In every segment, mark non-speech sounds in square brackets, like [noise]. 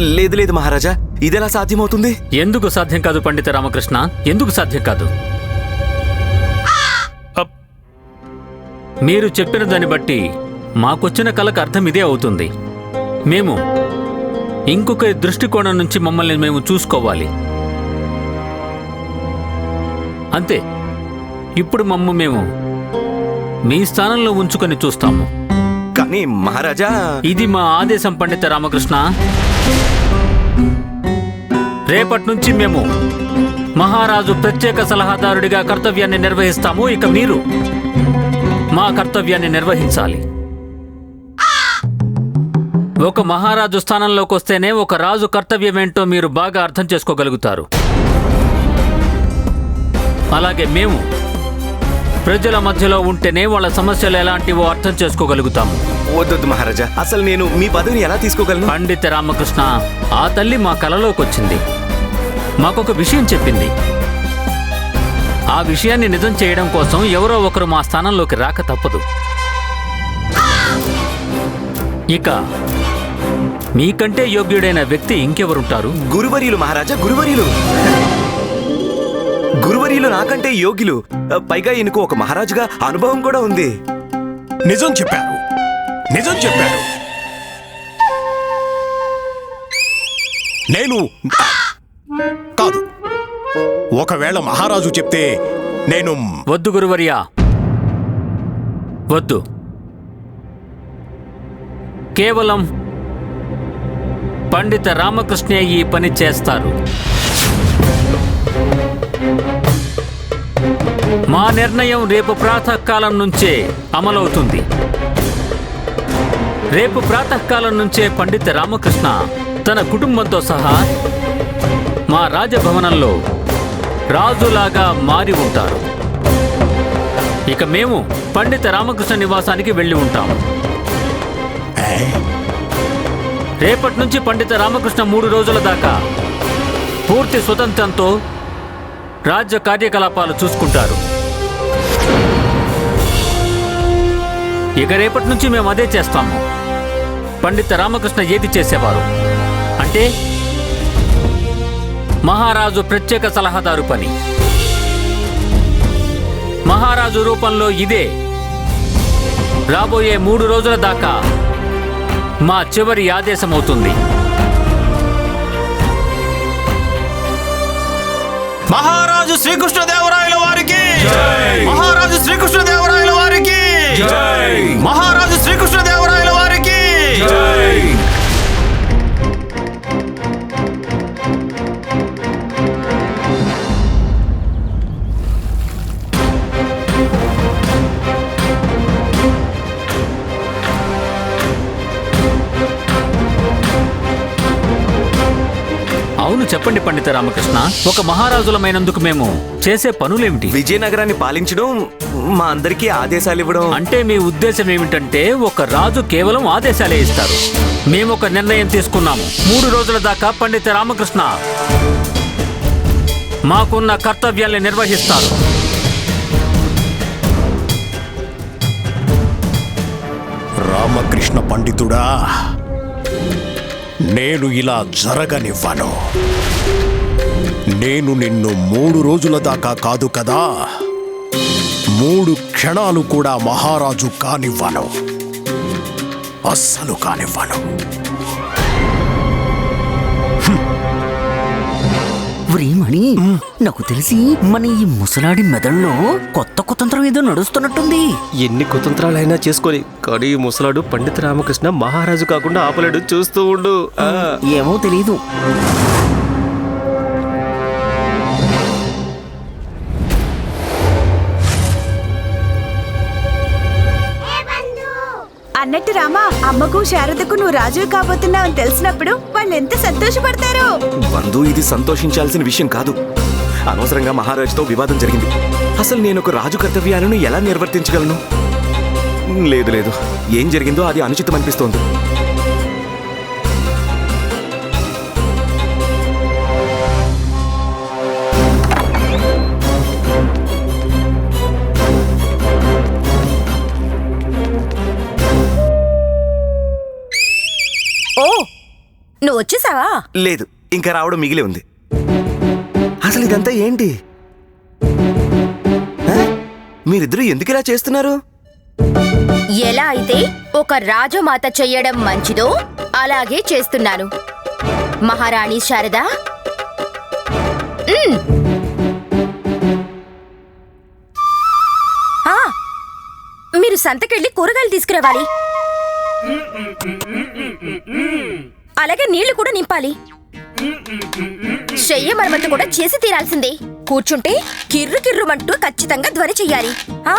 లేదు లేదు మహారాజా. ఇదెలా సాధ్యమవుతుంది? ఎందుకు సాధ్యం కాదు పండిత రామకృష్ణ? ఎందుకు సాధ్యం కాదు. మీరు చెప్పిన దాన్ని బట్టి మాకొచ్చిన కళకు అర్థం ఇదే అవుతుంది. మేము ఇంకొక దృష్టికోణం నుంచి మమ్మల్ని మేము చూసుకోవాలి. అంతే. ఇప్పుడు మమ్మ మేము మీ స్థానంలో ఉంచుకొని చూస్తాము. కానీ మహారాజా ఇది మా ఆదేశం పండిత రామకృష్ణ. రేపటి నుంచి మేము మహారాజు ప్రత్యేక సలహాదారుడిగా కర్తవ్యాన్ని నిర్వహిస్తాము. ఇక మీరు మా కర్తవ్యాన్ని నిర్వహించాలి. ఒక మహారాజు స్థానంలోకి వస్తేనే ఒక రాజు కర్తవ్యం ఏంటో మీరు బాగా అర్థం చేసుకోగలుగుతారు. అలాగే మేము ప్రజల మధ్యలో ఉంటేనే వాళ్ళ సమస్యలు ఎలాంటివో అర్థం చేసుకోగలుగుతాము వద్దొద్దు మహారాజా. అసలు నేను మీ పదవిని ఎలా తీసుకోగలను? పండిత రామకృష్ణ ఆ తల్లి మా కలలోకి వచ్చింది. మాకొక విషయం చెప్పింది. ఆ విషయాన్ని నిజం చేయడం కోసం ఎవరో ఒకరు మా స్థానంలోకి రాక తప్పదు. ఇక మీకంటే యోగ్యుడైన వ్యక్తి ఇంకెవరుంటారు? గురువర్యులు మహారాజా గురువర్యులు. గురువర్యులు నాకంటే యోగ్యులు పైగా ఈయనకు ఒక మహారాజుగా అనుభవం కూడా ఉంది. నిజం చెప్పారు. నిజం చెప్పారు. నేను కాదు. ఒకవేళ మహారాజు చెప్తే నేను వద్దు గురువర్యా. వద్దు. కేవలం పండిత రామకృష్ణే ఈ పని చేస్తారు. మా నిర్ణయం రేపు ప్రాతకాలం నుంచే అమలవుతుంది. రేపు ప్రాతకాలం నుంచే పండిత రామకృష్ణ తన కుటుంబంతో సహా మా రాజభవనంలో రాజులాగా మారి ఉంటారు. ఇక మేము పండిత రామకృష్ణ నివాసానికి వెళ్ళి ఉంటాము? రేపటి నుంచి పండిత రామకృష్ణ మూడు రోజుల దాకా పూర్తి స్వతంత్రంతో రాజ్య కార్యకలాపాలు చూసుకుంటారు. ఇక రేపటి నుంచి మేము అదే చేస్తాము. పండిత రామకృష్ణ ఏది చేసేవారు? అంటే మహారాజు ప్రత్యేక సలహాదారు పని. మహారాజు రూపంలో ఇదే. రాబోయే మూడు రోజుల దాకా మా చివరి ఆదేశమవుతుంది. మహారాజు శ్రీకృష్ణదేవరాయల మహారాజు శ్రీకృష్ణదేవరాయల వారికి. మహారాజు శ్రీకృష్ణదేవరాయల వారికి. చెప్పండి పండిత రామకృష్ణ ఒక మహారాజులమైనందుకు మేము చేసే పనులేమిటి? విజయనగరాన్ని పాలించడం మా అందరికీ ఆదేశాలు ఇవ్వడం. అంటే మీ ఉద్దేశం ఏమిటంటే ఒక రాజు కేవలం ఆదేశాలే ఇస్తారు. మేము ఒక నిర్ణయం తీసుకున్నాము. మూడు రోజుల దాకా పండిత రామకృష్ణ మాకున్న కర్తవ్యాల్ని నిర్వహిస్తారు. రామకృష్ణ పండితుడా నేను ఇలా జరగనివ్వను. నేను నిన్ను మూడు రోజుల దాకా కాదు కదా. మూడు క్షణాలు కూడా మహారాజు కానివ్వను. అస్సలు కానివ్వను. వ్రీమణి నాకు తెలిసి మన ఈ ముసలాడి మెదడులో కొత్త కుతంత్రం ఏదో నడుస్తున్నట్టుంది. ఎన్ని కుతంత్రాలైనా చేసుకొని కానీ ఈ ముసలాడు పండిత రామకృష్ణ మహారాజు కాకుండా ఆపలేడు చూస్తూ ఉండు. ఆ. ఏమో తెలీదు. అన్నట్టు రామా అమ్మకు శారదకు నువ్వు రాజు కాబోతున్నావు అని తెలిసినప్పుడు వాళ్ళు ఎంత సంతోషపడతారు? బంధు ఇది సంతోషించాల్సిన విషయం కాదు. అనవసరంగా మహారాజుతో వివాదం జరిగింది. అసలు నేను ఒక రాజు కర్తవ్యాలను ఎలా నిర్వర్తించగలను? లేదు లేదు. ఏం జరిగిందో అది అనుచితం అనిపిస్తోంది. వచ్చేసావా? లేదు ఇంకా రావడం మిగిలే ఉంది. అసలు ఇదంతా ఏంటి? మీరిద్దరూ ఎందుకు ఇలా చేస్తున్నారు? ఎలా అయితే ఒక రాజమాత చెయ్యడం మంచిదో అలాగే చేస్తున్నాను. మహారాణి శారద. మీరు సంతకెళ్ళి కూరగాయలు తీసుకురావాలి. అలాగే నీళ్ళు కూడా నింపాలి. చెయ్య మరమ్మతు కూడా చేసి తీరాల్సిందే. కూర్చుంటే కిర్రు కిర్రుమంటూ ఖచ్చితంగా ధ్వని చెయ్యాలి. ఆ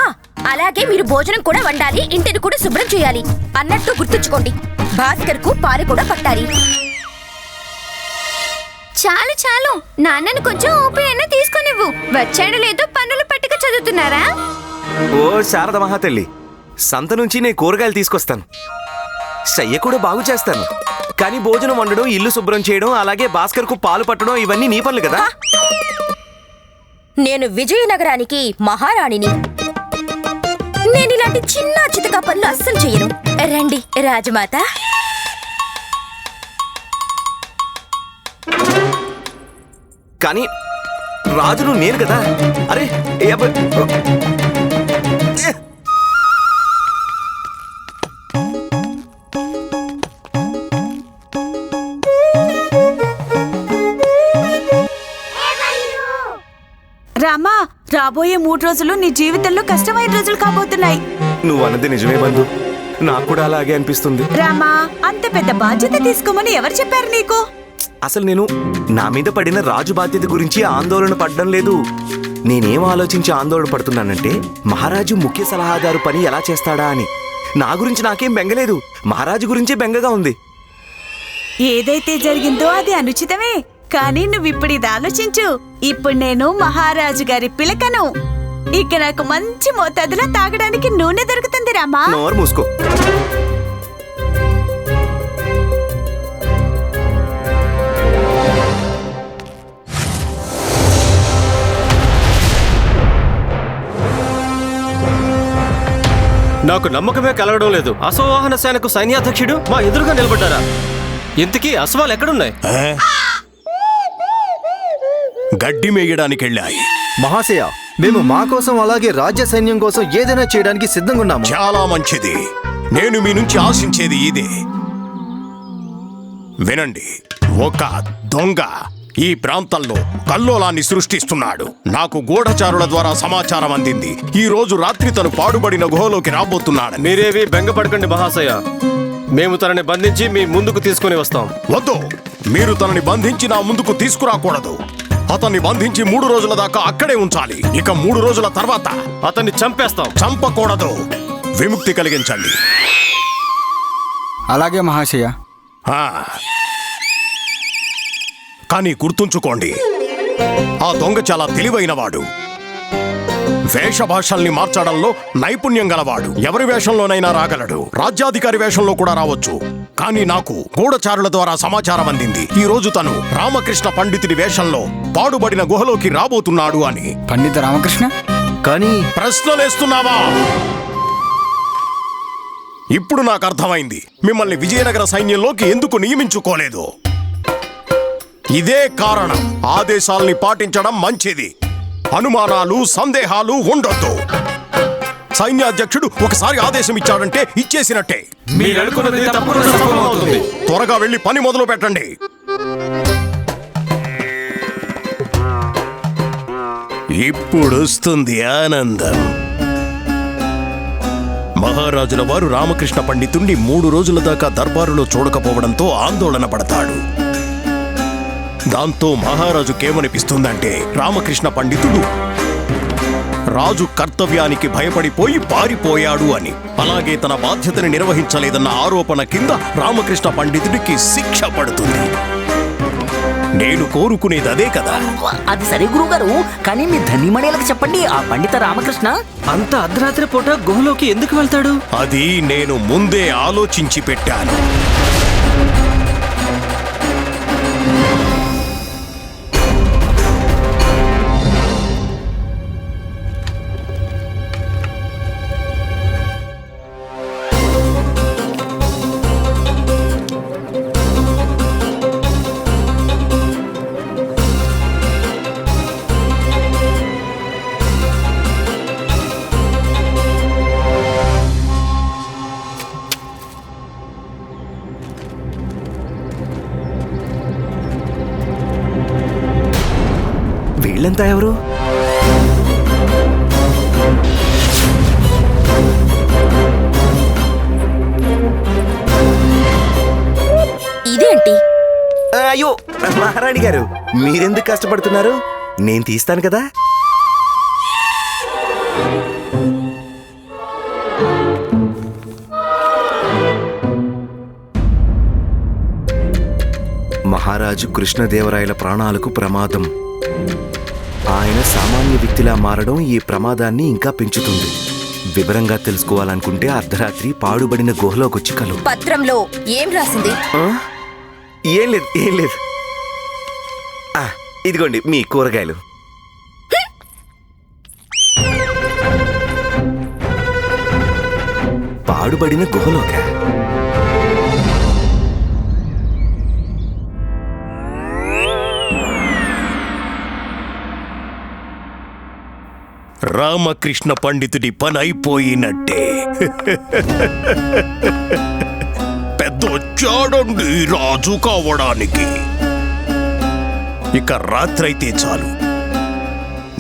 అలాగే మీరు భోజనం కూడా వండాలి ఇంటిని కూడా శుభ్రం చేయాలి. అన్నట్టు గుర్తుంచుకోండి. భాస్కర్కు పాలు కూడా పట్టాలి. చాలు చాలు. నాన్నను కొంచెం అయినా తీసుకునివ్వు. వచ్చాడు లేదో పన్నులు పట్టుకు చదువుతున్నారా? ఓ శారద మహాతల్లి. సంత నుంచి నేను కూరగాయలు తీసుకొస్తాను. శయ్య కూడా బాగు చేస్తాను. కానీ భోజనం వండడం ఇల్లు శుభ్రం చేయడం అలాగే భాస్కర్కు పాలు పట్టడం ఇవన్నీ నీ పనులు కదా? నేను విజయనగరానికి మహారాణిని. నేను ఇలాంటి చిన్న చితక పనులు అస్సలు చెయ్యను. రండి రాజమాత. కానీ రాజును నేను కదా? అరే ఏ అబ్బ- రాబోయే మూడు రోజులు నీ జీవితంలో కష్టమైన రోజులు కాబోతున్నాయి. నువ్వు అన్నది నిజమే బంధు. నాకు కూడా అలాగే అనిపిస్తుంది. రామా అంత పెద్ద బాధ్యత తీసుకోమని ఎవరు చెప్పారు నీకు? అసలు నేను నా మీద పడిన రాజు బాధ్యత గురించి ఆందోళన పడడం లేదు. నేనేం ఆలోచించి ఆందోళన పడుతున్నానంటే మహారాజు ముఖ్య సలహాదారు పని ఎలా చేస్తాడా అని. నా గురించి నాకేం బెంగలేదు. మహారాజు గురించే బెంగగా ఉంది. ఏదైతే జరిగిందో అది అనుచితమే. కానీ నువ్వు ఇప్పుడు ఇది ఆలోచించు. ఇప్పుడు నేను మహారాజు గారి పిలకను. ఇక నాకు మంచి మోతాదులో తాగడానికి నూనె దొరుకుతుంది రామా. నోరు మూసుకో. నాకు నమ్మకమే కలగడం లేదు. అశ్వవాహన సేనకు సైన్యాధ్యక్షుడు మా ఎదురుగా నిలబడ్డారా? ఇంతకీ అశ్వాలు ఎక్కడున్నాయి? గడ్డి మేయడానికి వెళ్ళాయి మహాశయ మేము మా కోసం అలాగే రాజ్య సైన్యం కోసం ఏదైనా చేయడానికి సిద్ధంగా ఉన్నాము. చాలా మంచిది. నేను మీ నుంచి ఆశించేది ఇదే. వినండి ఒక దొంగ ఈ ప్రాంతంలో కల్లోలాన్ని సృష్టిస్తున్నాడు. నాకు గూఢచారుల ద్వారా సమాచారం అందింది. ఈ రోజు రాత్రి తను పాడుబడిన గుహలోకి రాబోతున్నాడని. మీరేవి బెంగపడకండి మహాశయ. మేము తనని బంధించి మీ ముందుకు తీసుకుని వస్తాం. వద్దు. మీరు తనని బంధించి నా ముందుకు తీసుకురాకూడదు. అతన్ని బంధించి మూడు రోజుల దాకా అక్కడే ఉంచాలి. ఇక మూడు రోజుల తర్వాత అతన్ని చంపేస్తాం. చంపకూడదు. విముక్తి కలిగించండి. అలాగే మహాశయ. ఆ. కానీ గుర్తుంచుకోండి ఆ దొంగ చాలా తెలివైనవాడు. వేషభాషల్ని మార్చడంలో నైపుణ్యం గలవాడు. ఎవరి వేషంలోనైనా రాగలడు. రాజ్యాధికారి వేషంలో కూడా రావచ్చు. కానీ నాకు గూఢచారుల ద్వారా సమాచారం అందింది. ఈ రోజు తను రామకృష్ణ పండితుడి వేషంలో పాడుబడిన గుహలోకి రాబోతున్నాడు అని. పండిత రామకృష్ణ? కానీ ప్రశ్నలేస్తున్నావా? ఇప్పుడు నాకు అర్థమైంది. మిమ్మల్ని విజయనగర సైన్యంలోకి ఎందుకు నియమించుకోలేదు? ఇదే కారణం. ఆదేశాల్ని పాటించడం మంచిది. అనుమానాలు సందేహాలు ఉండొద్దు. సైన్యాధ్యక్షుడు ఒకసారి ఆదేశం ఇచ్చాడంటే ఇచ్చేసినట్టే. మీరు అనుకున్నది తప్పకుండా సఫలమవుతుంది. త్వరగా వెళ్ళి పని మొదలు పెట్టండి. ఇప్పుడు వస్తుంది ఆనందం. మహారాజుల వారు రామకృష్ణ పండితుణ్ణి మూడు రోజుల దాకా దర్బారులో చూడకపోవడంతో ఆందోళన పడతాడు. దాంతో మహారాజుకేమనిపిస్తుందంటే రామకృష్ణ పండితుడు రాజు కర్తవ్యానికి భయపడిపోయి పారిపోయాడు అని. అలాగే తన బాధ్యతని నిర్వహించలేదన్న ఆరోపణ కింద రామకృష్ణ పండితుడికి శిక్ష పడుతుంది. నేను కోరుకునేది అదే కదా? అది సరే గురుగారు కానీ మీ ధనిమణేలకు చెప్పండి ఆ పండిత రామకృష్ణ. అంత అర్ధరాత్రి పూట గుహలోకి ఎందుకు వెళ్తాడు? అది నేను ముందే ఆలోచించి పెట్టాను. వీళ్ళంతా ఎవరు? ఇదేంటి అయ్యో మహారాణి గారు మీరెందుకు కష్టపడుతున్నారు? నేను తీస్తాను కదా? మహారాజు కృష్ణదేవరాయల ప్రాణాలకు ప్రమాదం. ఆయన సామాన్య వ్యక్తిలా మారడం ఈ ప్రమాదాన్ని ఇంకా పెంచుతుంది. వివరంగా తెలుసుకోవాలనుకుంటే అర్ధరాత్రి పాడుబడిన గుహలోకొచ్చి కలు. పత్రంలో ఏం రాసింది? ఆ? ఏం లేదు ఏం లేదు. ఆ, ఇదిగోండి మీ కూరగాయలు. పాడుబడిన గుహలోక? రామకృష్ణ పండితుడి పని అయిపోయినట్టే పెద్ద వచ్చాడండి రాజు కావడానికి. ఇక రాత్రైతే చాలు.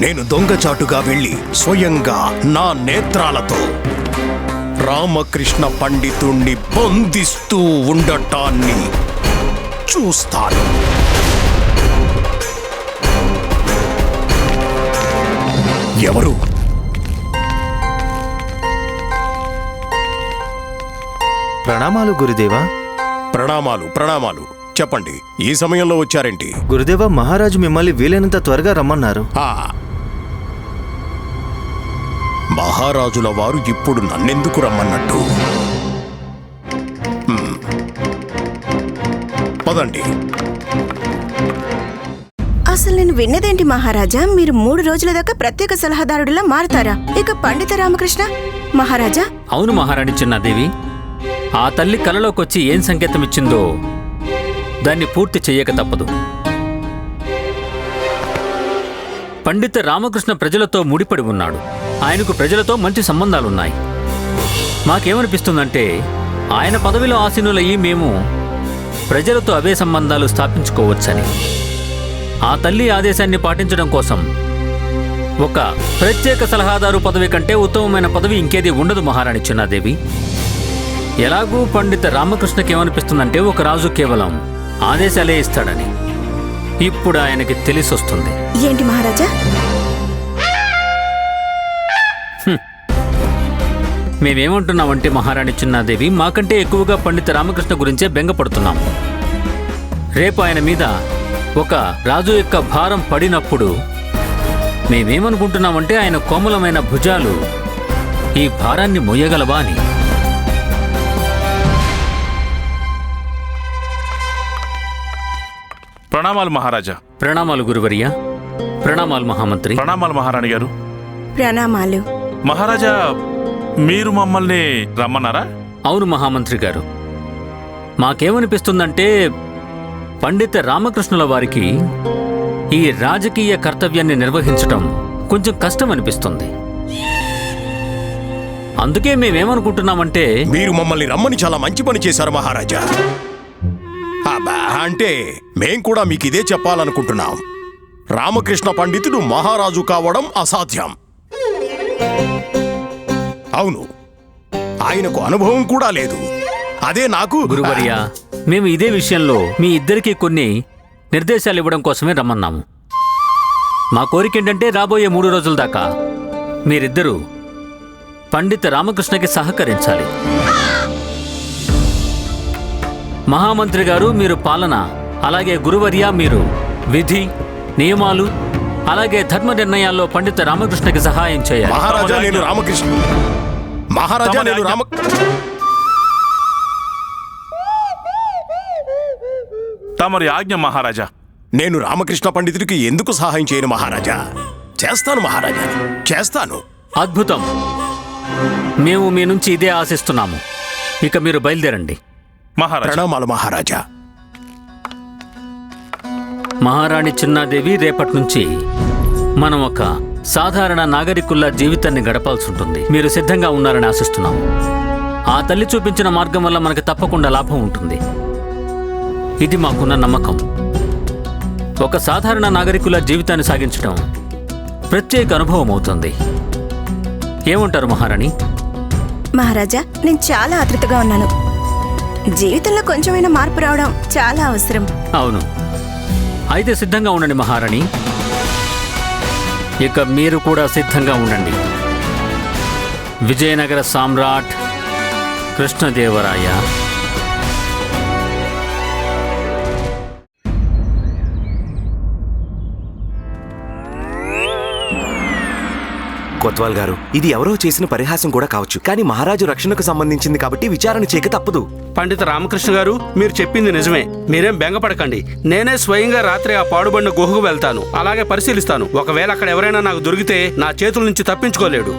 నేను దొంగచాటుగా వెళ్ళి స్వయంగా నా నేత్రాలతో రామకృష్ణ పండితుణ్ణి బంధిస్తూ ఉండటాన్ని చూస్తాను. ఎవరు? ప్రణామాలు గురుదేవా. ప్రణామాలు ప్రణామాలు. చెప్పండి ఈ సమయంలో వచ్చారేంటి? గురుదేవా మహారాజు మిమ్మల్ని వీలైనంత త్వరగా రమ్మన్నారు. ఆ. మహారాజుల వారు ఇప్పుడు నన్నెందుకు రమ్మన్నట్టు? హ్మ్. పదండి. నేను విన్నదేంటి మహారాజా? మీరు మూడు రోజుల దాకా ప్రత్యేక సలహాదారుడిలా మారతారా? ఇక పండిత రామకృష్ణ మహారాజా? అవును మహారాణి చిన్నాదేవి. ఆ తల్లి కలలోకొచ్చి ఏం సంకేతం ఇచ్చిందో దాన్ని పూర్తి చెయ్యక తప్పదు. పండిత రామకృష్ణ ప్రజలతో ముడిపడి ఉన్నాడు. ఆయనకు ప్రజలతో మంచి సంబంధాలున్నాయి. మాకేమనిపిస్తుందంటే ఆయన పదవిలో ఆసీనులయ్యి మేము ప్రజలతో అవే సంబంధాలు స్థాపించుకోవచ్చని. ఆ తల్లి ఆదేశాన్ని పాటించడం కోసం. ఒక ప్రత్యేక సలహాదారు పదవి కంటే ఉత్తమమైన పదవి ఇంకేది ఉండదు మహారాణి చిన్నాదేవి. ఎలాగూ పండిత రామకృష్ణకి ఏమనిపిస్తుందంటే ఒక రాజు కేవలం ఆదేశాలే ఇస్తాడని. ఇప్పుడు ఆయనకి తెలిసొస్తుంది. ఏంటి మహారాజా? మేమేమంటున్నామంటే మహారాణి చిన్నాదేవి మాకంటే ఎక్కువగా పండిత రామకృష్ణ గురించే బెంగపడుతున్నాం. రేపు ఆయన మీద ఒక రాజు యొక్క భారం పడినప్పుడు మేమేమనుకుంటున్నామంటే ఆయన కోమలమైన భుజాలు ఈ భారాన్ని మొయ్యగలవా అని. ప్రణామాలు మహారాజా. ప్రణామాలు గురువర్య. ప్రణామాలు మహామంత్రి. ప్రణామాలు మహారాణి గారు. ప్రణామాలు. మహారాజా మీరు మమ్మల్ని రమ్మన్నారా? అవును మహామంత్రి గారు. మాకేమనిపిస్తుందంటే పండిత రామకృష్ణుల వారికి ఈ రాజకీయ కర్తవ్యాన్ని నిర్వహించటం కొంచెం కష్టం అనిపిస్తుంది అందుకే మేమేమనుకుంటున్నామంటే మీరు మమ్మల్ని రమ్మని చాలా మంచి పని చేశారు మహారాజా. అబ్బా, అంటే మేం కూడా మీకు ఇదే చెప్పాలనుకుంటున్నాం. రామకృష్ణ పండితుడు మహారాజు కావడం అసాధ్యం. అవును ఆయనకు అనుభవం కూడా లేదు. అదే నాకు. గురువర్య మేము ఇదే విషయంలో మీ ఇద్దరికీ కొన్ని నిర్దేశాలు ఇవ్వడం కోసమే రమ్మన్నాము. మా కోరిక ఏంటంటే రాబోయే మూడు రోజుల దాకా మీరిద్దరూ పండిత రామకృష్ణకి సహకరించాలి. మహామంత్రి గారు మీరు పాలన అలాగే గురువర్య మీరు విధి నియమాలు అలాగే ధర్మ నిర్ణయాల్లో పండిత రామకృష్ణకి సహాయం చేయాలి. మహారాజా నేను రామకృష్ణ. మహారాజా నేను రామ తమరి ఆజ్ఞ మహారాజా. నేను రామకృష్ణ పండితుడికి ఎందుకు సహాయం చేయను మహారాజా? చేస్తాను మహారాజా. చేస్తాను. అద్భుతం. మేము మీ నుంచి ఇదే ఆశిస్తున్నాము. ఇక మీరు బయలుదేరండి. మహారాజా. ప్రణామాలు మహారాజా. మహారాణి చిన్నాదేవి రేపటి నుంచి మనం ఒక సాధారణ నాగరికుల్లా జీవితాన్ని గడపాల్సి ఉంటుంది. మీరు సిద్ధంగా ఉన్నారని ఆశిస్తున్నాం ఆ తల్లి చూపించిన మార్గం వల్ల మనకు తప్పకుండా లాభం ఉంటుంది. ఇది మాకున్న నమ్మకం. ఒక సాధారణ నాగరికుల జీవితాన్ని సాగించడం ప్రత్యేక అనుభవం అవుతుంది. ఏమంటారు మహారాణి? మహారాజా నేను చాలా ఆతృతగా ఉన్నాను. జీవితంలో కొంచెమైనా మార్పు రావడం చాలా అవసరం. అవును. అయితే సిద్ధంగా ఉండండి మహారాణి. ఇక మీరు కూడా సిద్ధంగా ఉండండి. విజయనగర సామ్రాట్ కృష్ణదేవరాయ కొత్వాల్ గారు. ఇది ఎవరో చేసిన పరిహాసం కూడా కావచ్చు. కానీ మహారాజు రక్షణకు సంబంధించింది కాబట్టి విచారణ చేయక తప్పదు. పండిత రామకృష్ణ గారు మీరు చెప్పింది నిజమే. మీరేం బెంగపడకండి. నేనే స్వయంగా రాత్రి ఆ పాడుబడిన గుహకు వెళ్తాను. అలాగే పరిశీలిస్తాను. ఒకవేళ అక్కడ ఎవరైనా నాకు దొరికితే నా చేతుల నుంచి తప్పించుకోలేడు.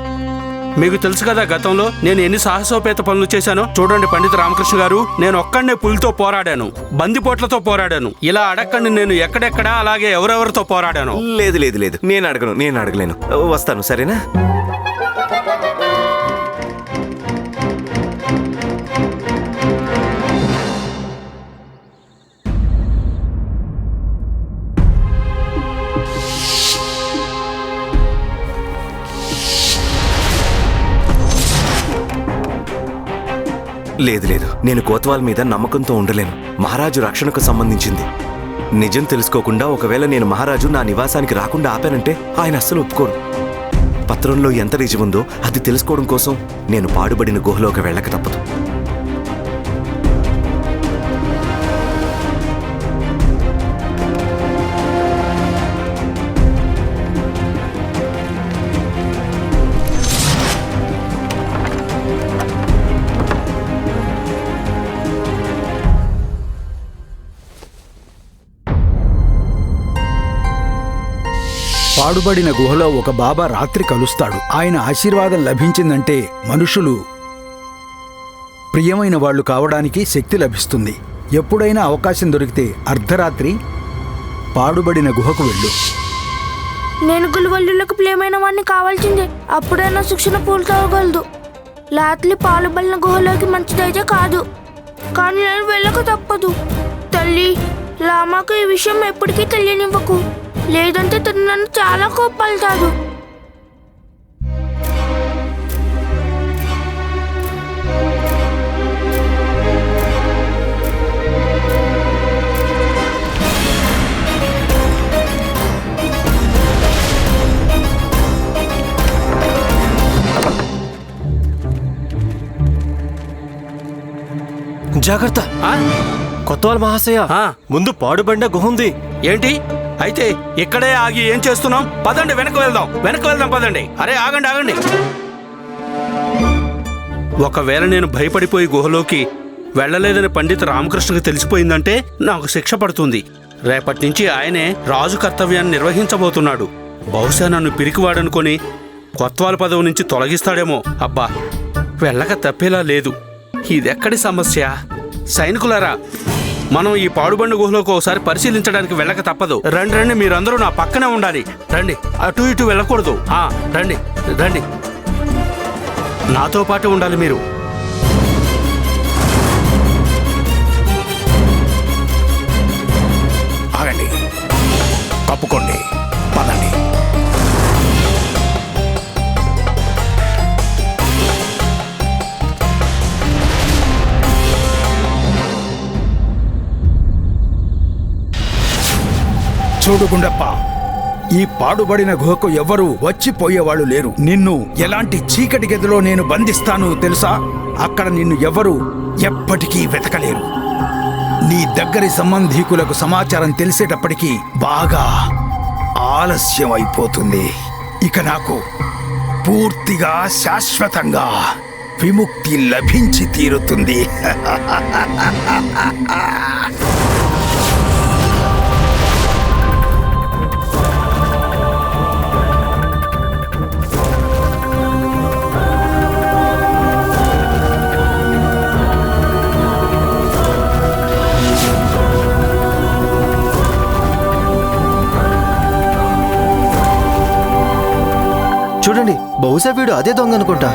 మీకు తెలుసు కదా గతంలో నేను ఎన్ని సాహసోపేత పనులు చేశానో? చూడండి పండిత రామకృష్ణ గారు నేను ఒక్కడే పులితో పోరాడాను బందిపోట్లతో పోరాడాను. ఇలా అడక్కండి నేను ఎక్కడెక్కడా అలాగే ఎవరెవరితో పోరాడాను. లేదు లేదు లేదు. నేను అడగను నేను అడగలేను. వస్తాను సరేనా? లేదు లేదు. నేను కోత్వాల్ మీద నమ్మకంతో ఉండలేను. మహారాజు రక్షణకు సంబంధించింది. నిజం తెలుసుకోకుండా ఒకవేళ నేను మహారాజు నా నివాసానికి రాకుండా ఆపానంటే ఆయన అస్సలు ఒప్పుకోరు. పత్రంలో ఎంత నిజముందో ఉందో అది తెలుసుకోవడం కోసం నేను పాడుబడిన గుహలోకి వెళ్ళక తప్పదు. పాడుబడిన గుహలో ఒక బాబా రాత్రి కలుస్తాడు. ఆయన ఆశీర్వాదం లభించిందంటే మనుషులు ప్రియమైన వాళ్ళు కావడానికి శక్తి లభిస్తుంది. ఎప్పుడైనా అవకాశం దొరికితే అర్ధరాత్రి పాడుబడిన గుహకు వెళ్ళు. నేను గులివల్లులకు ప్రియమైన వాడిని కావాల్సిందే. అప్పుడైనా శిక్షణ పూర్తవగలదు. రాత్రి పాలుబలిన గుహలోకి మంచిదైతే కాదు. కానీ నేను వెళ్ళక తప్పదు. తల్లి లామాకు ఈ విషయం ఎప్పటికీ తెలియనివ్వకు. లేదంటే తను నన్ను చాలా కోప్పలుతాడు జాగ్రత్త. కొత్తవాళ్ళ మహాశయ. ముందు పాడుబడిన గుహ ఉంది. ఏంటి? అయితే ఇక్కడే ఆగి ఏం చేస్తున్నాం? పదండి వెనక్కి వెళ్దాం. వెనక్కి వెళ్దాం పదండి. అరే ఆగండి ఆగండి. ఒకవేళ నేను భయపడిపోయి గుహలోకి వెళ్ళలేదని పండిత రామకృష్ణకు తెలిసిపోయిందంటే నాకు శిక్ష పడుతుంది. రేపటి నుంచి ఆయనే రాజు కర్తవ్యాన్ని నిర్వహించబోతున్నాడు. బహుశా నన్ను పిరికివాడనుకొని కొత్వాల పదవి నుంచి తొలగిస్తాడేమో. అబ్బా వెళ్ళక తప్పేలా లేదు. ఇదెక్కడి సమస్య? సైనికులారా మనం ఈ పాడుబండు గుహలోకి ఒకసారి పరిశీలించడానికి వెళ్ళక తప్పదు. రండి రండి మీరందరూ నా పక్కనే ఉండాలి. రండి అటు ఇటు వెళ్ళకూడదు. ఆ రండి రండి. నాతో పాటు ఉండాలి మీరు. ఆగండి. తప్పుకోండి చూడు గుండప్ప ఈ పాడుబడిన గుహకు ఎవ్వరూ వచ్చిపోయేవాళ్ళు లేరు. నిన్ను ఎలాంటి చీకటి గదిలో నేను బంధిస్తాను తెలుసా? అక్కడ నిన్ను ఎవరు ఎప్పటికీ వెతకలేరు. నీ దగ్గరి సంబంధీకులకు సమాచారం తెలిసేటప్పటికీ బాగా ఆలస్యం అయిపోతుంది ఇక నాకు పూర్తిగా శాశ్వతంగా విముక్తి లభించి తీరుతుంది. [laughs] బహుశా వీడు అదే దొంగ అనుకుంటా.